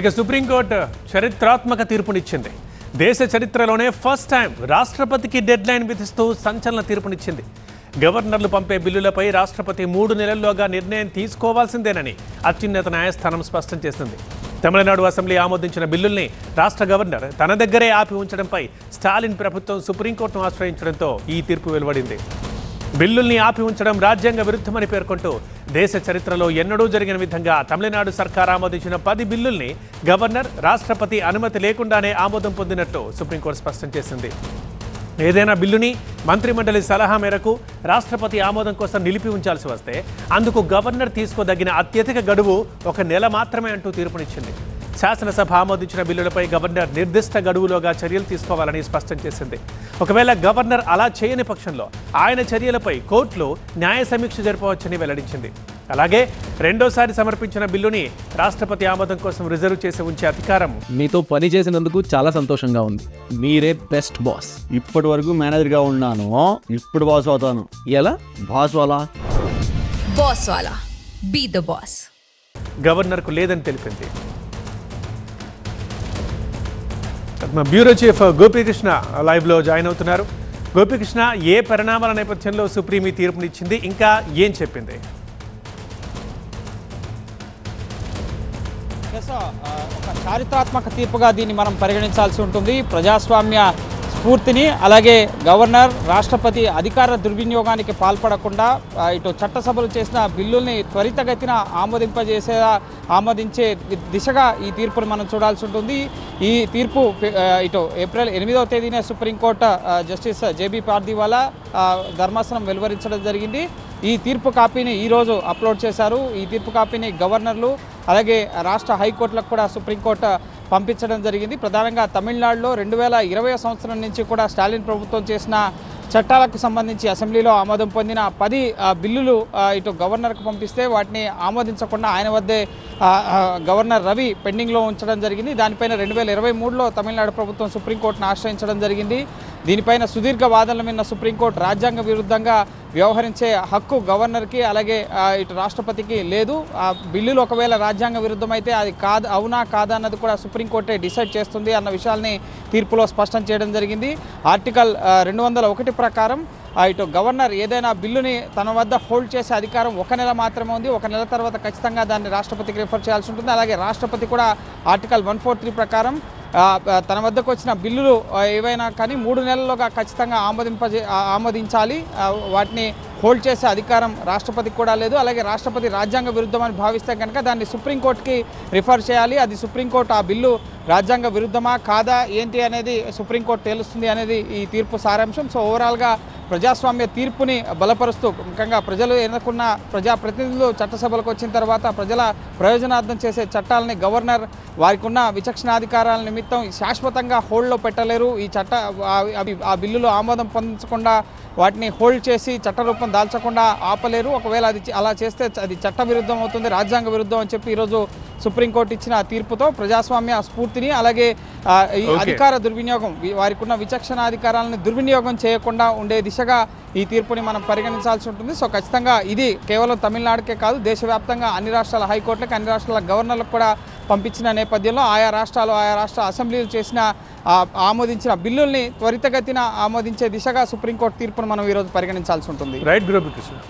ఇక సుప్రీంకోర్టు చరిత్రాత్మక తీర్పునిచ్చింది. దేశ చరిత్రలోనే ఫస్ట్ టైం రాష్ట్రపతికి డెడ్ లైన్ విధిస్తూ సంచలన తీర్పునిచ్చింది. గవర్నర్లు పంపే బిల్లులపై రాష్ట్రపతి మూడు నెలల్లోగా నిర్ణయం తీసుకోవాల్సిందేనని అత్యున్నత న్యాయస్థానం స్పష్టం చేసింది. తమిళనాడు అసెంబ్లీ ఆమోదించిన బిల్లుల్ని రాష్ట్ర గవర్నర్ తన దగ్గరే ఆపి ఉంచడంపై స్టాలిన్ ప్రభుత్వం సుప్రీంకోర్టును ఆశ్రయించడంతో ఈ తీర్పు వెలువడింది. బిల్లుల్ని ఆపి ఉంచడం రాజ్యాంగ విరుద్ధమని పేర్కొంటూ దేశ చరిత్రలో ఎన్నడూ జరిగిన విధంగా తమిళనాడు సర్కార్ ఆమోదించిన పది బిల్లుల్ని గవర్నర్ రాష్ట్రపతి అనుమతి లేకుండానే ఆమోదం పొందినట్లు సుప్రీంకోర్టు స్పష్టం చేసింది. ఏదైనా బిల్లుని మంత్రిమండలి సలహా మేరకు రాష్ట్రపతి ఆమోదం కోసం నిలిపి ఉంచాల్సి వస్తే అందుకు గవర్నర్ తీసుకోదగిన అత్యధిక గడువు ఒక నెల మాత్రమే అంటూ తీర్పునిచ్చింది. శాసనసభ ఆమోదించిన బిల్లులపై గవర్నర్ నిర్దిష్ట గడువులోగా చర్యలు తీసుకోవాలని స్పష్టం చేసింది. ఒకవేళ గవర్నర్ అలా చేయని పక్షంలో ఆయన చర్యలపై కోర్టులో న్యాయ సమీక్ష జరపవచ్చని వెల్లడించింది. అలాగే రెండోసారి సమర్పించిన బిల్లుని రాష్ట్రపతి ఆమోదం కోసం రిజర్వ్ చేసి ఉంచే అధికారం. మీతో పని చేసినందుకు చాలా సంతోషంగా ఉంది. మీరే బెస్ట్ బాస్. ఇప్పటి వరకు మేనేజర్గా ఉన్నాను. ఇప్పుడు బాస్ అవుతాను. ఎలా? బాస్ వాళ్ళ boss Wala. Be the boss. గవర్నర్కు లేదని తెలిపింది. బ్యూరో చీఫ్ గోపీకృష్ణ లైవ్లో జాయిన్ అవుతున్నారు. గోపీకృష్ణ ఏ పరిణామాల నేపథ్యంలో సుప్రీం ఈ తీర్పునిచ్చింది? ఇంకా ఏం చెప్పింది? ఒక చారిత్రాత్మక తీర్పుగా దీన్ని మనం పరిగణించాల్సి ఉంటుంది. ప్రజాస్వామ్య స్ఫూర్తిని అలాగే గవర్నర్ రాష్ట్రపతి అధికార దుర్వినియోగానికి పాల్పడకుండా ఇటు చట్టసభలు చేసిన బిల్లుల్ని త్వరితగతిన ఆమోదింపజేసేలా ఆమోదించే దిశగా ఈ తీర్పును మనం చూడాల్సి ఉంటుంది. ఈ తీర్పు ఇటు ఏప్రిల్ ఎనిమిదవ తేదీనే supreme court justice JB Pardiwala ఆ, ధర్మాసనం వెలువరించడం జరిగింది. ఈ తీర్పు కాపీని ఈరోజు అప్లోడ్ చేశారు. ఈ తీర్పు కాపీని గవర్నర్లు అలాగే రాష్ట్ర హైకోర్టులకు కూడా సుప్రీంకోర్టు పంపించడం జరిగింది. ప్రధానంగా తమిళనాడులో రెండు వేల ఇరవై సంవత్సరం నుంచి కూడా స్టాలిన్ ప్రభుత్వం చేసిన చట్టాలకు సంబంధించి అసెంబ్లీలో ఆమోదం పొందిన పది బిల్లులు ఇటు గవర్నర్కు పంపిస్తే వాటిని ఆమోదించకుండా ఆయన వద్దే గవర్నర్ రవి పెండింగ్లో ఉంచడం జరిగింది. దానిపైన రెండు వేల ఇరవై మూడులో తమిళనాడు ప్రభుత్వం సుప్రీంకోర్టును ఆశ్రయించడం జరిగింది. దీనిపైన సుదీర్ఘ వాదనలు విన్న సుప్రీంకోర్టు రాజ్యాంగ విరుద్ధంగా వ్యవహరించే హక్కు గవర్నర్కి అలాగే ఇటు రాష్ట్రపతికి లేదు. ఆ బిల్లులు ఒకవేళ రాజ్యాంగ విరుద్ధమైతే అది కాదు అవునా కాదా అన్నది కూడా సుప్రీంకోర్టే డిసైడ్ చేస్తుంది అన్న విషయాల్ని తీర్పులో స్పష్టం చేయడం జరిగింది. ఆర్టికల్ రెండు వందల ఒకటి ప్రకారం ఇటు గవర్నర్ ఏదైనా బిల్లుని తన వద్ద హోల్డ్ చేసే అధికారం ఒక నెల మాత్రమే ఉంది. ఒక నెల తర్వాత ఖచ్చితంగా దాన్ని రాష్ట్రపతికి రిఫర్ చేయాల్సి ఉంటుంది. అలాగే రాష్ట్రపతి కూడా ఆర్టికల్ వన్ ఫోర్ త్రీ ప్రకారం తన వద్దకు వచ్చిన బిల్లులు ఏవైనా కానీ మూడు నెలల్లోగా ఖచ్చితంగా ఆమోదింపజే ఆమోదించాలి. వాటిని హోల్డ్ చేసే అధికారం రాష్ట్రపతికి కూడా లేదు. అలాగే రాష్ట్రపతి రాజ్యాంగ విరుద్ధమని భావిస్తే కనుక దాన్ని సుప్రీంకోర్టుకి రిఫర్ చేయాలి. అది సుప్రీంకోర్టు ఆ బిల్లు రాజ్యాంగ విరుద్ధమా కాదా ఏంటి అనేది సుప్రీంకోర్టు తేలుస్తుంది అనేది ఈ తీర్పు సారాంశం. సో ఓవరాల్గా ప్రజాస్వామ్య తీర్పుని బలపరుస్తూ ముఖ్యంగా ప్రజలు ఎన్నుకున్న ప్రజాప్రతినిధులు చట్టసభలకు వచ్చిన తర్వాత ప్రజల ప్రయోజనార్థం చేసే చట్టాలని గవర్నర్ వారికి ఉన్న విచక్షణాధికారాల నిమిత్తం శాశ్వతంగా హోల్డ్లో పెట్టలేరు. ఈ చట్ట ఆ- అవి ఆ బిల్లులు ఆమోదం పొందకుండా వాటిని హోల్డ్ చేసి చట్టరూపం దాల్చకుండా ఆపలేరు ఒకవేళ అది అలా చేస్తే అది చట్ట విరుద్ధం అవుతుంది రాజ్యాంగ విరుద్ధం అని చెప్పి ఈరోజు సుప్రీంకోర్టు ఇచ్చిన తీర్పుతో ప్రజాస్వామ్య స్ఫూర్తిని అలాగే ఈ. అధికార దుర్వినియోగం వారికి ఉన్న విచక్షణ అధికారాలను దుర్వినియోగం చేయకుండా ఉండే దిశగా ఈ తీర్పుని మనం పరిగణించాల్సి ఉంటుంది సో ఖచ్చితంగా ఇది కేవలం తమిళనాడుకే కాదు దేశవ్యాప్తంగా అన్ని రాష్ట్రాల హైకోర్టులకు అన్ని రాష్ట్రాల గవర్నర్లకు కూడా పంపించిన నేపథ్యంలో ఆయా రాష్ట్రాలు ఆయా రాష్ట్ర అసెంబ్లీలు చేసిన ఆమోదించిన బిల్లుల్ని త్వరితగతిన ఆమోదించే దిశగా సుప్రీంకోర్టు తీర్పును మనం ఈరోజు పరిగణించాల్సి ఉంటుంది. రైట్ గోపీకృష్ణ